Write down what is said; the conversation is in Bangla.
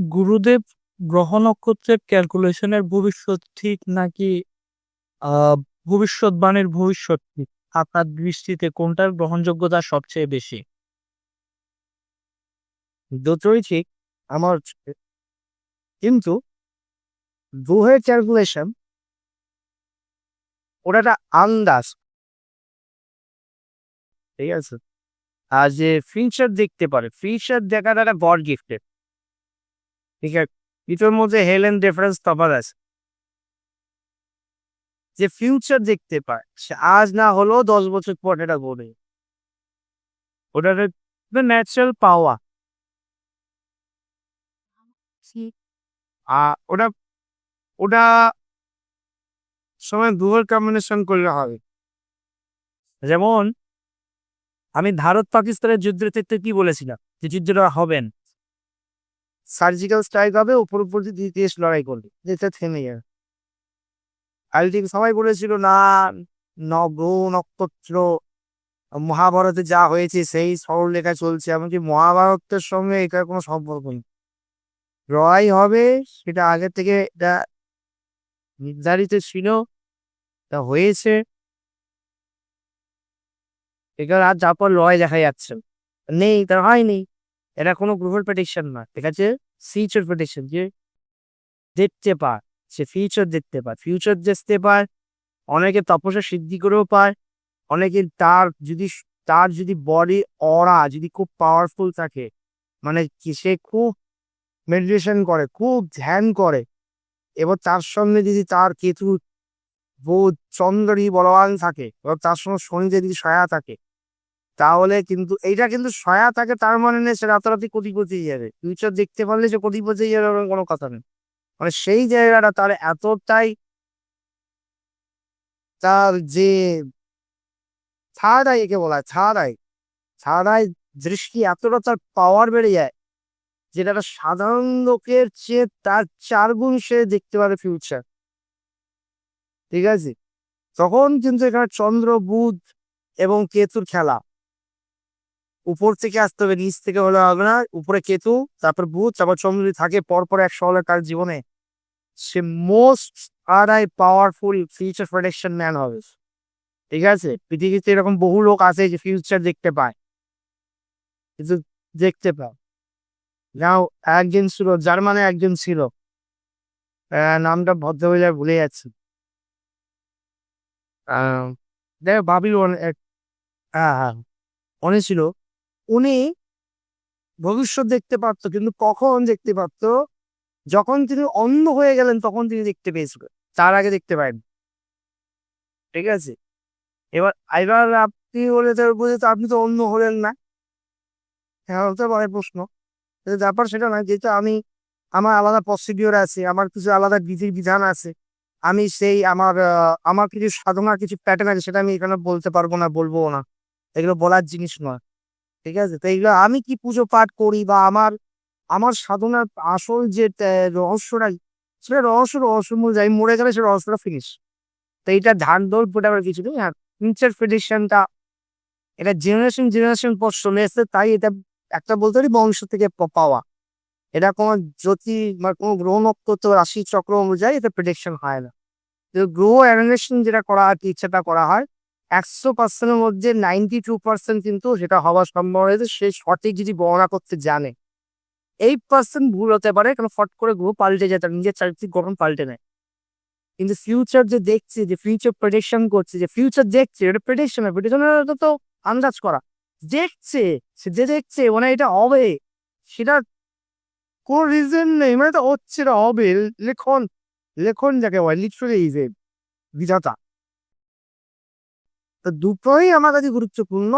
গুরুদেব গ্রহ নক্ষত্রের ক্যালকুলেশনের ভবিষ্যৎ ঠিক নাকি ভবিষ্যৎবাণীর ভবিষ্যৎ ঠিক? আপনার দৃষ্টিতে কোনটার গ্রহণযোগ্যতা সবচেয়ে বেশি? দুটোই ঠিক, আমার কিন্তু গ্রহের ক্যালকুলেশন ওটা একটা আন্দাজ। ঠিক আছে? আর যে ফিউচার দেখতে পারে ফিউচার দেখাটা একটা গড গিফটেড ঠিক আছে দুটোর মধ্যে হেলেন ডিফারেন্স তফাৎ আছে যে ফিউচার দেখতে পায় সে আজ না হলেও দশ বছর পর এটা বলে ওটা ন্যাচারাল পাওয়া ওটা ওটা সময় দুয়ার কম্বিনেশন করলে হবে যেমন আমি ভারত পাকিস্তানের যুদ্ধের ক্ষেত্রে কি বলেছিলাম যে যুদ্ধটা হবেন সার্জিক্যাল স্ট্রাইক হবে, উপর উপর দিয়ে দেশ লড়াই করবে যেটা থেমে যাবে। আলটিম সবাই বলেছিল, না নব নক্ষত্র মহাভারতে যা হয়েছে সেই সরলরেখা চলছে। এমনকি মহাভারতের সঙ্গে এটার কোনো সম্পর্ক নেই। লড়াই হবে, সেটা আগে থেকে এটা নির্ধারিত ছিল তা হয়েছে। এখানে আর যার পর লড়াই দেখা যাচ্ছে। নেই তার হয়নি। এটা কোনো গ্রুপের প্রেডিকশন না, ঠিক আছে? ফিউচার প্রেডিকশন যে দেখতে পায়, সে ফিউচার দেখতে পায়। ফিউচার দেখতে পায়, অনেকে তপস্যা সিদ্ধি করেও পায়, অনেকে তার যদি তার যদি বডি অরা যদি খুব পাওয়ারফুল থাকে মানে সে খুব মেডিটেশন করে, খুব ধ্যান করে, এবার তার সঙ্গে যদি তার কেতু, বোধ চন্দ্রী বলবান থাকে, এবার তার সঙ্গে শনিতে যদি সয়া থাকে তাহলে কিন্তু এইটা কিন্তু সয়া থাকে, তার মানে নেই সে রাতারাতি কোটিপতি যাবে। ফিউচার দেখতে পারলে সে কোটিপতি যাবে কোনো কথা নেই। মানে সেই জায়গাটা তার এতটাই তার যে ছাড়াই একে বলা হয়, ছাড়াই। ছাড়াই দৃষ্টি এতটা তার পাওয়ার বেড়ে যায় যেটা সাধারণ লোকের চেয়ে তার চার গুণ সে দেখতে পারে ফিউচার ঠিক আছে? তখন কিন্তু এখানে চন্দ্র, বুধ এবং কেতুর খেলা। উপর থেকে আসতে হবে, নিচ থেকে হলে হবে না। উপরে কেতু, তারপর বুধ তারপর চন্দ্র যদি থাকে, পরপর একশো হলে তার জীবনে। সে মোস্ট আর আই পাওয়ারফুল ফিউচার প্রোটেকশন ম্যান হবে। ঠিক আছে? পৃথিবীতে এরকম বহু লোক আছে যে ফিউচার দেখতে পায়। কিন্তু দেখতে পাও নাও একজন ছিল, জার্মানে একজন ছিল। নামটা ভদ্রমহিলা ভুলে যাচ্ছে। দেখ বাবিল হ্যাঁ হ্যাঁ। উনি ছিল। উনি ভবিষ্যৎ দেখতে পারতো, কিন্তু কখন দেখতে পারতো? যখন তিনি অন্ধ হয়ে গেলেন, তখন তিনি দেখতে পেয়েছিলেন তার আগে দেখতে পারেন ঠিক আছে? এবার এবার আপনি বলে তো বুঝে তো আপনি তো অন্ধ হলেন না। হ্যাঁ হতে পারে প্রশ্ন। ব্যাপার সেটা না যেহেতু আমি, আমার আলাদা প্রসিডিওর আছে, আমার কিছু আলাদা বিধির বিধান আছে, আমি সেই আমার আমার কিছু সাধনার কিছু প্যাটার্ন আছে, সেটা আমি এখানে বলতে পারব না, বলব না। এগুলো বলার জিনিস নয়। ঠিক আছে? তো এইগুলো আমি কি পুজো পাঠ করি বা আমার আমার সাধনার আসল যে রহস্যটা, সেটা রহস্য রহস্যমূল যাই মরে গেলে সে রহস্যটা ফিনিশ তো এইটা ধান দোল ফোটাবার কিছু নেই। আর ফিউচার প্রেডিকশনটা এটা জেনারেশন জেনারেশন পর চলে এসছে, তাই এটা একটা বলতে পারি বংশ থেকে পাওয়া। এটা কোনো জ্যোতি বা কোনো গ্রহ নক্ষত্র রাশি চক্র অনুযায়ী এটা প্রেডিকশন হয় না। গ্রহ অ্যানালিসিস যেটা করা হয়, ইচ্ছাটা করা হয় একশো পার্সেন্টের মধ্যে নাইনটি টু পার্সেন্ট কিন্তু সেটা হওয়ার সম্ভব হয়েছে, সে সঠিক যদি বর্ণনা করতে জানে। এইট পার্সেন্ট ভুল হতে পারে, কারণ ফট করে গ্রহ পাল্টে যায়, তার নিজের চারিত্রিক গঠন পাল্টে নেয়। কিন্তু ফিউচার যে দেখছে, যে ফিউচার প্রেডিকশন করছে, যে ফিউচার দেখছে, এটা প্রেডিকশন প্রেডিকশন তো আন্দাজ করা। দেখছে, সে যে দেখছে মানে এটা হবে। সেটা কোনো রিজন নেই মানে তো হচ্ছে, এটা হবে। লেখন লেখন যাকে বলে লিটারালি ইজ বিধাতা। তো দুটোই আমার কাছে গুরুত্বপূর্ণ।